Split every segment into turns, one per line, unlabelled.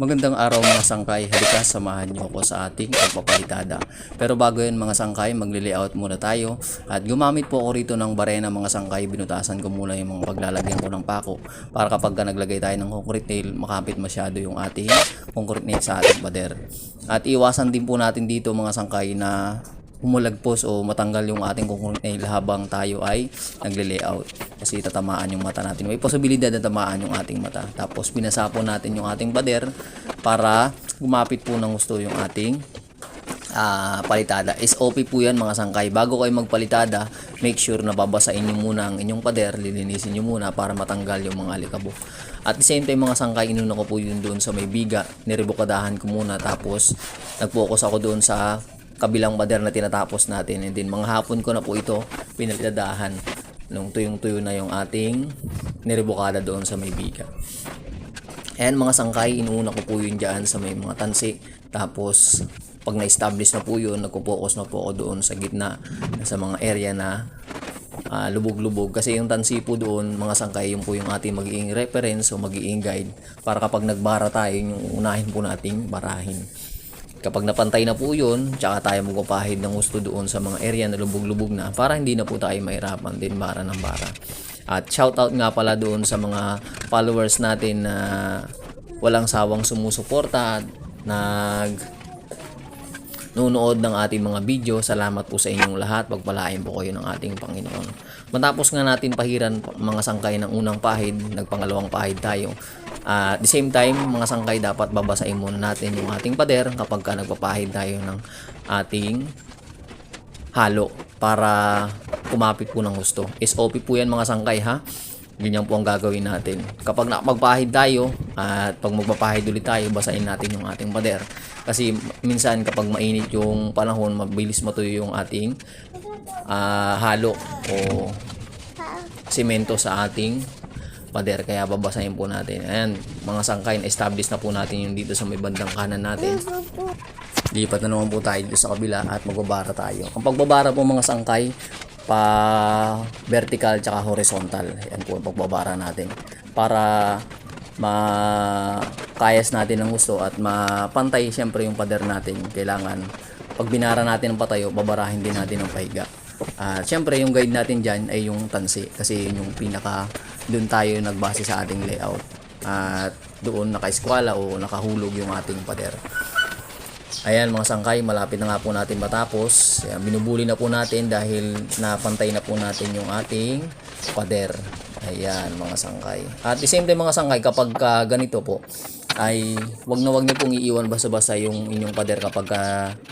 Magandang araw mga sangkay. Halika, samahan niyo ako sa ating pagpapalitada. Pero bago yun mga sangkay, magli-layout muna tayo. At gumamit po ako rito ng barena mga sangkay. Binutasan ko muna yung mga paglalagyan ko ng pako. Para kapag ka naglagay tayo ng concrete nail, makapit masyado yung ating concrete nail sa ating pader. At iwasan din po natin dito mga sangkay na humulagpos o matanggal yung ating nail habang tayo ay nagle-layout kasi tatamaan yung mata natin. May posibilidad na tamaan yung ating mata. Tapos pinasapo natin yung ating pader para gumapit po ng gusto yung ating ah, palitada. SOP po yan mga sangkay. Bago kayo magpalitada, make sure na babasain nyo muna ang inyong pader, lilinisin nyo muna para matanggal yung mga alikabok. At the same time mga sangkay, inuna ko po yun doon sa may biga. Niribukadahan ko muna tapos nag-focus ako doon sa kabilang pader na tinatapos natin. And then mga hapon ko na po ito pinalitadahan nung tuyong-tuyo na yung ating niribukada doon sa may biga. Ayan mga sangkay, inuuna ko po yun dyan sa may mga tansi. Tapos, pag na-establish na po yun, nagpo-focus na po ako doon sa gitna, sa mga area na ah, lubog-lubog. Kasi yung tansi po doon, mga sangkay, yun po yung ating magiging reference o magiging guide para kapag nagbara tayo, yung unahin po nating barahin. Kapag napantay na po yun, tsaka tayo magpapahid ng gusto doon sa mga area na lubog-lubog na para hindi na po tayo mahirapan din bara ng bara. At shoutout nga pala doon sa mga followers natin na walang sawang sumusuporta at nag nunood ng ating mga video. Salamat po sa inyong lahat. Pagpalain po kayo ng ating Panginoon. Matapos nga natin pahiran mga sangkay ng unang pahid, nagpangalawang pahid tayo. Ah, at the same time, mga sangkay dapat babasahin muna natin yung ating pader kapag ka nagpapahid tayo ng ating halo para kumapit po ng gusto. SOP po yan mga sangkay ha. Ganyan po ang gagawin natin. Kapag nakapagpahid tayo at pag magpapahid ulit tayo, basahin natin yung ating pader. Kasi minsan kapag mainit yung panahon, mabilis matuyo yung ating ah, halo o simento sa ating pader. Kaya babasahin po natin. Ayan, mga sangkay, na-establish na po natin yung dito sa may bandang kanan natin. Lipat na naman po tayo dito sa kabila at magbabara tayo. Ang pagbabara po mga sangkay, pa vertical tsaka horizontal. Yan po ang pagbabara natin. Para makayas natin ang gusto at mapantay siyempre yung pader natin. Kailangan pag binara natin ang patayo, babarahin din natin ang pahiga. At siyempre yung guide natin dyan ay yung tansi kasi yun yung pinaka doon tayo nagbase sa ating layout. At doon naka-eskwala o nakahulog yung ating pader. Ayan mga sangkay, malapit na nga po natin matapos. Ayan, binubuli na po natin dahil napantay na po natin yung ating pader. Ayan mga sangkay. At the same time mga sangkay, kapag ka ganito po, ay wag na wag niyo pong iiwan basta-basta yung inyong pader kapag ka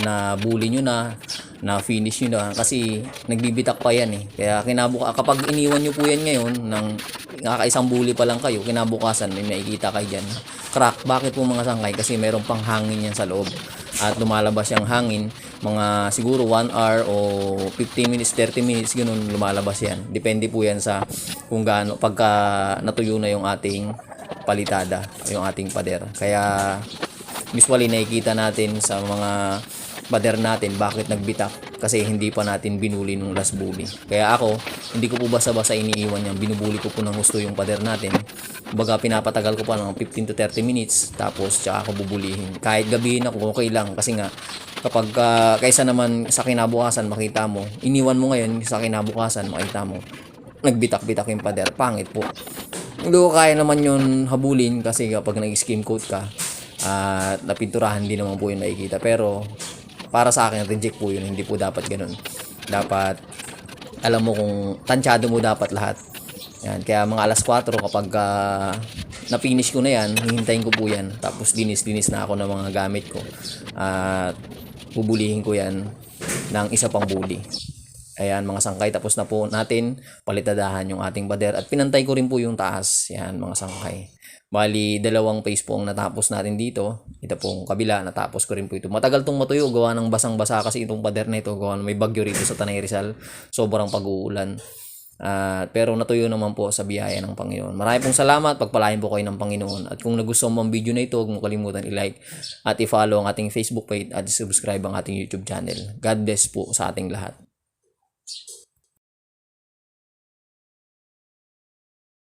nabuli nyo na, na finish nyo na kasi nagbibitak pa yan eh. Kaya kinabuka kapag iniwan nyo po yan ngayon ng nakakaisang buli pa lang kayo, kinabukasan may makikita kayo dyan. Crack. Bakit po mga sangkay? Kasi meron pang hangin yan sa loob. At lumalabas yung hangin, mga siguro 1 hour o 15 minutes, 30 minutes, ganun lumalabas yan. Depende po yan sa kung gaano, pagka natuyo na yung ating palitada, yung ating pader. Kaya usually nakikita natin sa mga pader natin bakit nagbitak kasi hindi pa natin binuli nung last bully. Kaya ako, hindi ko po basta-basta iniiwan yan. Binubuli ko po ng gusto yung pader natin. Baga pinapatagal ko pa ng 15 to 30 minutes tapos tsaka ako bubulihin. Kahit gabihin ako, okay lang kasi nga kapag ah, kaysa naman sa kinabukasan makita mo, iniwan mo ngayon sa kinabukasan makita mo nagbitak-bitak yung pader, pangit po. Hindi ko kaya naman yun habulin kasi kapag nag-skim coat ka at napinturahan din naman po yung nakikita. Pero para sa akin, reject po yun. Hindi po dapat ganun. Dapat alam mo kung tansyado mo dapat lahat. Yan. Kaya mga alas 4 kapag ah, na-finish ko na yan, hihintayin ko po yan. Tapos dinis-dinis na ako ng mga gamit ko. At bubulihin ko yan ng isa pang buli. Ayan, mga sangkay. Tapos na po natin palitadahan yung ating bader. At pinantay ko rin po yung taas. Yan, mga sangkay. Bali, dalawang phase po ang natapos natin dito. Ito pong kabila, natapos ko rin po ito. Matagal tong matuyo, gawa ng basang-basa kasi itong pader na ito, gawa ng may bagyo rito sa Tanay Rizal. Sobrang pag-uulan. Ah, pero natuyo naman po sa biyaya ng Panginoon. Marami pong salamat. Pagpalain po kayo ng Panginoon. At kung nagustuhan mo ang video na ito, huwag mo kalimutan i-like at i-follow ang ating Facebook page at i-subscribe ang ating YouTube channel. God bless po sa ating lahat.